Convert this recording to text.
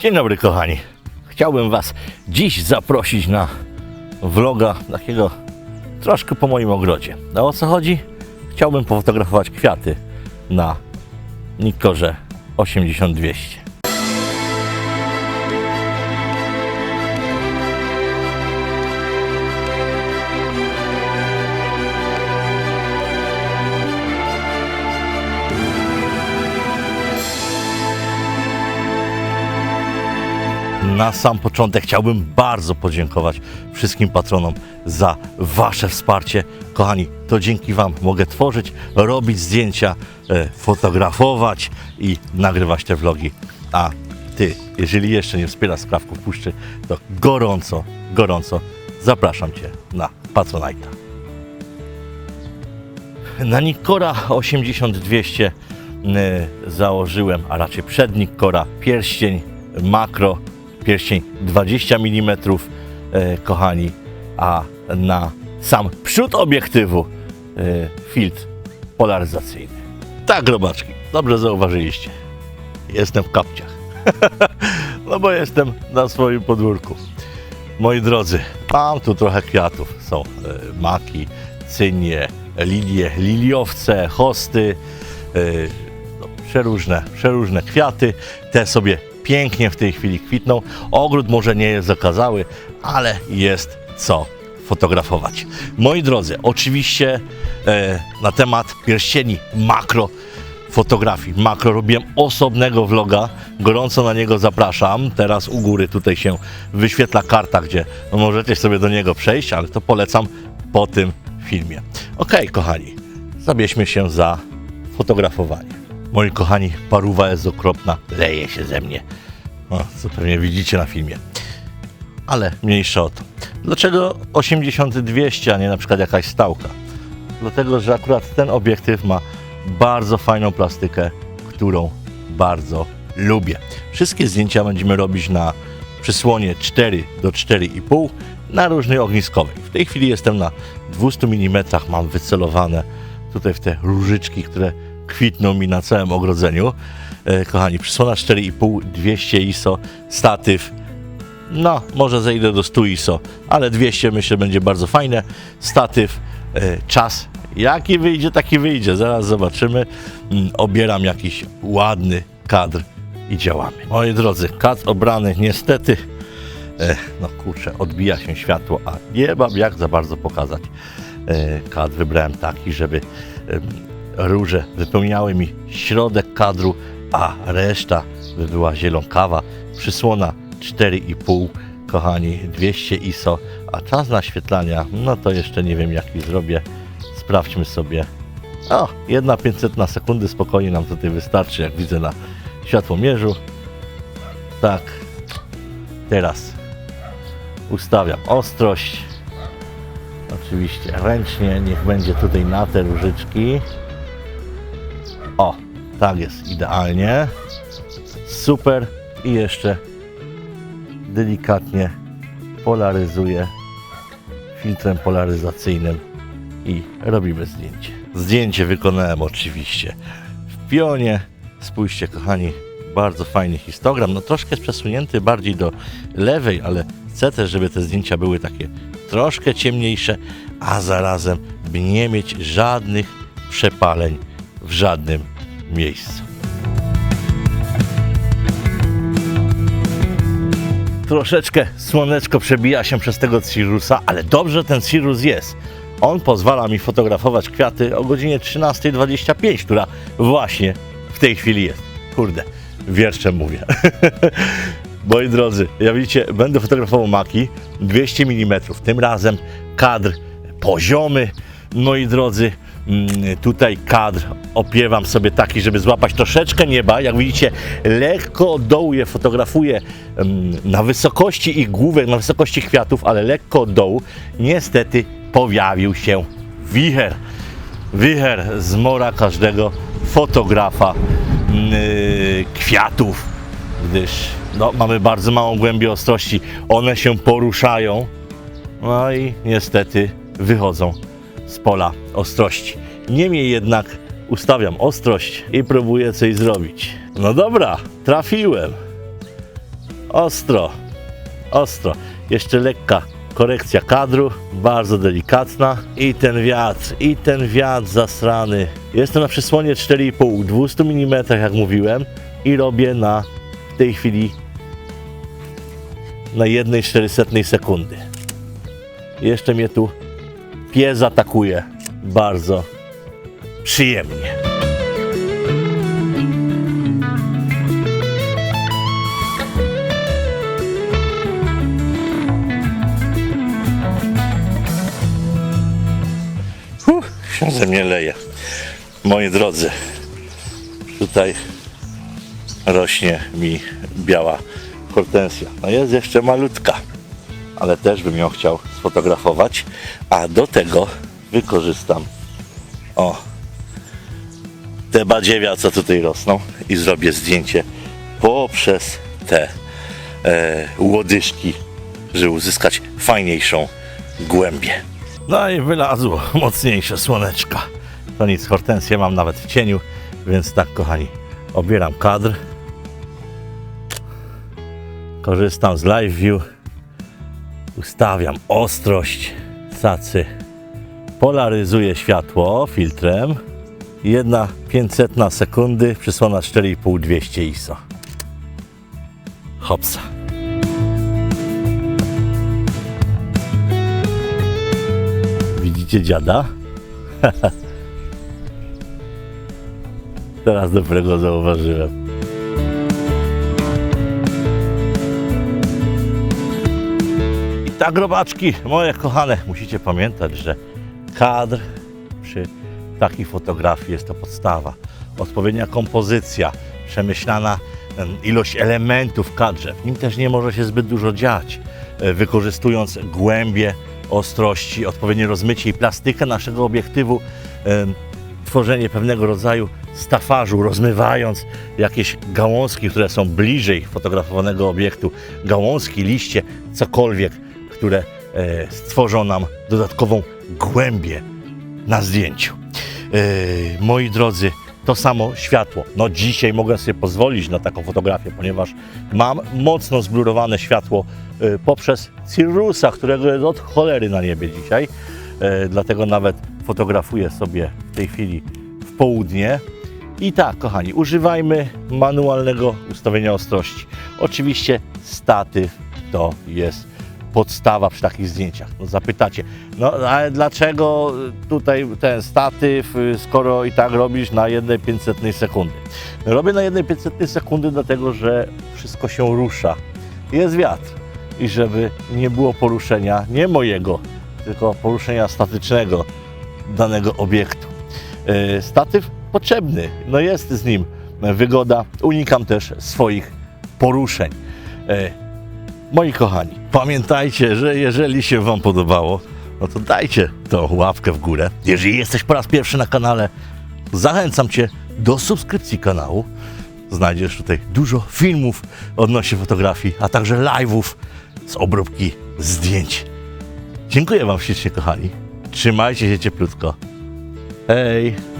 Dzień dobry kochani. Chciałbym Was dziś zaprosić na vloga takiego troszkę po moim ogrodzie. A o co chodzi? Chciałbym pofotografować kwiaty na Nikorze 8200. Na sam początek chciałbym bardzo podziękować wszystkim patronom za Wasze wsparcie. Kochani, to dzięki Wam mogę tworzyć, robić zdjęcia, e, fotografować i nagrywać te vlogi. A Ty, jeżeli jeszcze nie wspierasz Sprawków Puszczy, to gorąco, gorąco zapraszam Cię na Patronite'a. Na Nikora 8200 y, założyłem, a raczej przed Nikora pierścień makro, pierścień 20 mm, e, kochani, a na sam przód obiektywu e, filtr polaryzacyjny. Tak, robaczki, dobrze zauważyliście. Jestem w kapciach. no bo jestem na swoim podwórku. Moi drodzy, mam tu trochę kwiatów. Są e, maki, cynie, lilie, liliowce, hosty, no, przeróżne, przeróżne kwiaty. Te sobie pięknie w tej chwili kwitną. Ogród może nie jest zakazały, ale jest co fotografować. Moi drodzy, oczywiście e, na temat pierścieni makro fotografii. Makro robiłem osobnego vloga, gorąco na niego zapraszam. Teraz u góry tutaj się wyświetla karta, gdzie możecie sobie do niego przejść, ale to polecam po tym filmie. Ok, kochani, zabierzmy się za fotografowanie. Moi kochani, paruwa jest okropna, leje się ze mnie. No, co pewnie widzicie na filmie. Ale mniejsza o to. Dlaczego 80-200, a nie na przykład jakaś stałka? Dlatego, że akurat ten obiektyw ma bardzo fajną plastykę, którą bardzo lubię. Wszystkie zdjęcia będziemy robić na przysłonie 4 do 4,5 na różnej ogniskowej. W tej chwili jestem na 200 mm, mam wycelowane tutaj w te różyczki, które kwitną mi na całym ogrodzeniu. E, kochani, przysłona 4,5, 200 ISO, statyw, no, może zejdę do 100 ISO, ale 200 myślę będzie bardzo fajne. Statyw, e, czas, jaki wyjdzie, taki wyjdzie. Zaraz zobaczymy. Mm, Obieram jakiś ładny kadr i działamy. Moi drodzy, kadr obrany niestety, e, no kurczę, odbija się światło, a nie mam jak za bardzo pokazać. Kadr wybrałem taki, żeby róże wypełniały mi środek kadru, a reszta by była zielonkawa. Przysłona 4,5, kochani, 200 ISO, a czas naświetlania, no to jeszcze nie wiem jaki zrobię. Sprawdźmy sobie. O, jedna 500 na sekundy spokojnie nam tutaj wystarczy, jak widzę na światłomierzu. Tak, teraz ustawiam ostrość. Oczywiście ręcznie, niech będzie tutaj na te różyczki. O, tak jest idealnie. Super. I jeszcze delikatnie polaryzuję filtrem polaryzacyjnym i robimy zdjęcie. Zdjęcie wykonałem oczywiście w pionie. Spójrzcie kochani, bardzo fajny histogram. No troszkę jest przesunięty bardziej do lewej, ale chcę też, żeby te zdjęcia były takie troszkę ciemniejsze, a zarazem by nie mieć żadnych przepaleń w żadnym miejscu. Troszeczkę słoneczko przebija się przez tego Cirusa, ale dobrze ten Cirrus jest. On pozwala mi fotografować kwiaty o godzinie 13.25, która właśnie w tej chwili jest. Kurde, wierszem mówię. Moi drodzy, jak widzicie, będę fotografował maki 200 mm. Tym razem kadr poziomy. Moi drodzy, tutaj kadr opiewam sobie taki, żeby złapać troszeczkę nieba. Jak widzicie, lekko od dołu je fotografuję mm, na wysokości ich główek, na wysokości kwiatów, ale lekko od dołu. Niestety pojawił się wicher. Wicher zmora każdego fotografa mm, kwiatów, gdyż no, mamy bardzo małą głębię ostrości. One się poruszają, no i niestety wychodzą z pola ostrości. Niemniej jednak ustawiam ostrość i próbuję coś zrobić. No dobra, trafiłem. Ostro, ostro. Jeszcze lekka korekcja kadru, bardzo delikatna. I ten wiatr, i ten wiatr zasrany. Jestem na przysłonie 4,5, 200 mm, jak mówiłem, i robię na w tej chwili na 1,4 sekundy. Jeszcze mnie tu pies atakuje bardzo przyjemnie. Uff, się ze mnie leje. Moi drodzy, tutaj rośnie mi biała hortensja. No jest jeszcze malutka, ale też bym ją chciał sfotografować. A do tego wykorzystam o te badziewia, co tutaj rosną i zrobię zdjęcie poprzez te e, łodyżki, żeby uzyskać fajniejszą głębię. No i wylazło mocniejsze słoneczka. To nic, hortensję mam nawet w cieniu, więc tak kochani, obieram kadr. Korzystam z live view. Ustawiam ostrość sacy. Polaryzuję światło filtrem. Jedna 500 na sekundy, przysłona 4,5 200 ISO. Hopsa. Widzicie dziada? Teraz dopiero go zauważyłem. Tak, robaczki, moje kochane, musicie pamiętać, że kadr przy takiej fotografii jest to podstawa. Odpowiednia kompozycja, przemyślana em, ilość elementów w kadrze. W nim też nie może się zbyt dużo dziać. E, Wykorzystując głębie, ostrości, odpowiednie rozmycie i plastykę naszego obiektywu, tworzenie pewnego rodzaju stafarzu, rozmywając jakieś gałązki, które są bliżej fotografowanego obiektu, gałązki, liście, cokolwiek, które e, stworzą nam dodatkową głębię na zdjęciu. E, moi drodzy, to samo światło. No dzisiaj mogę sobie pozwolić na taką fotografię, ponieważ mam mocno zblurowane światło e, poprzez Cirrusa, którego jest od cholery na niebie dzisiaj. Dlatego nawet fotografuję sobie w tej chwili w południe. I tak, kochani, używajmy manualnego ustawienia ostrości. Oczywiście statyw to jest podstawa przy takich zdjęciach. No zapytacie, no ale dlaczego tutaj ten statyw, y, skoro i tak robisz na 1,500 sekundy? Robię na 1,500 sekundy dlatego, że wszystko się rusza. Jest wiatr. I żeby nie było poruszenia, nie mojego, tylko poruszenia statycznego danego obiektu. E, Statyw potrzebny, no jest z nim wygoda. Unikam też swoich poruszeń. Moi kochani, pamiętajcie, że jeżeli się Wam podobało, no to dajcie tą łapkę w górę. Jeżeli jesteś po raz pierwszy na kanale, zachęcam Cię do subskrypcji kanału. Znajdziesz tutaj dużo filmów odnośnie fotografii, a także live'ów z obróbki zdjęć. Dziękuję Wam ślicznie, kochani. Trzymajcie się cieplutko. Hej!